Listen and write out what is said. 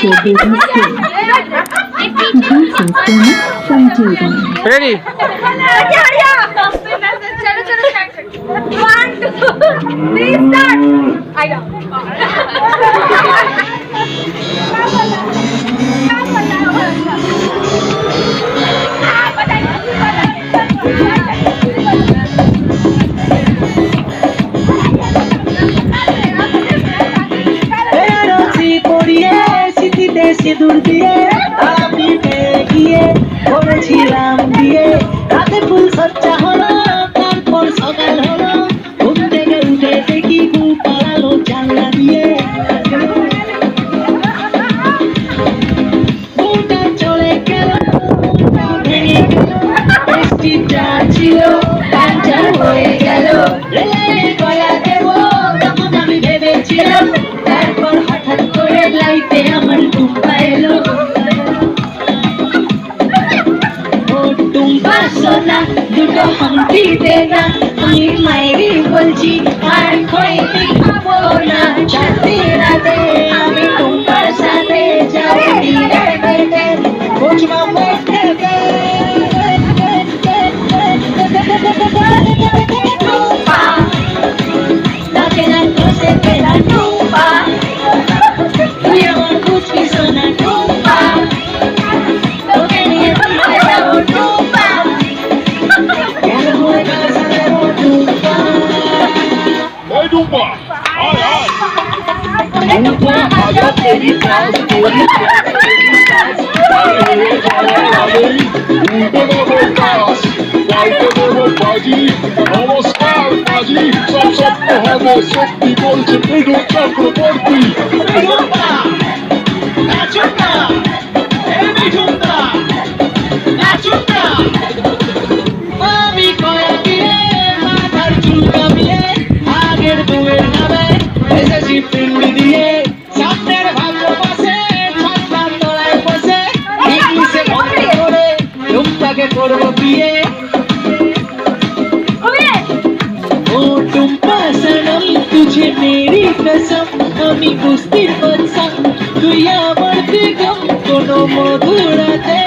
to Ready? সিঁদুর দিয়ে আমি গিয়ে করেছিলাম বিয়ে। রাতে ফুল সজ্জা হলো, তারপর সকাল হলো। ঘুম থেকে উঠে দেখি বউ পালালো জানলা দিয়ে। লাইটে আমার টুম্পা এলো ও টুম্পা সোনা দুটো হামটি দে না আমি মায়েরই বলছি আর খইতে খাব না সাথে রাতে আমি টুম্পার সাথে যাব দিনে বেটে বুঝবা বেটে Tumpa de um pó. Olha, olha. Um pó, olha, felicidade, felicidade. Aleluia, aleluia. Um pegador caos. Vai, pegador, pode ir. Vamos, cara, pode ir. Só, só, porra, só, que bom, te perguntar pro corpo. বাসা আমি বুঝতে পারছাম তুই আমার দিগম কোনো মধুরাতে